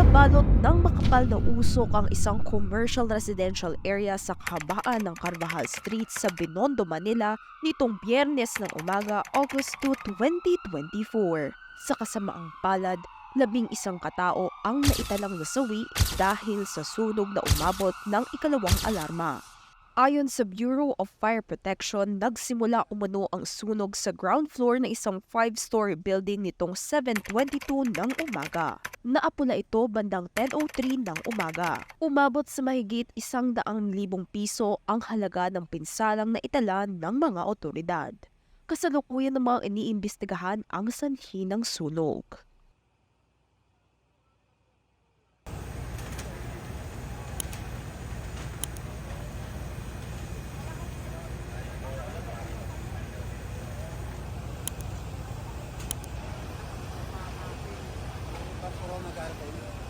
Nabalot ng makapal na usok ang isang commercial residential area sa kabaan ng Carvajal Street sa Binondo, Manila nitong biyernes ng umaga, August 2, 2024. Sa kasamaang palad, labing isang katao ang naitalang nasawi dahil sa sunog na umabot ng ikalawang alarma. Ayon sa Bureau of Fire Protection, nagsimula umano ang sunog sa ground floor ng isang five-story building nitong 7.22 ng umaga. Naapula ito bandang 10.03 ng umaga. Umabot sa mahigit isang daang libong piso ang halaga ng pinsalang na itala ng mga otoridad. Kasalukuyan ng iniimbestigahan ang sanhi ng sunog. corona cara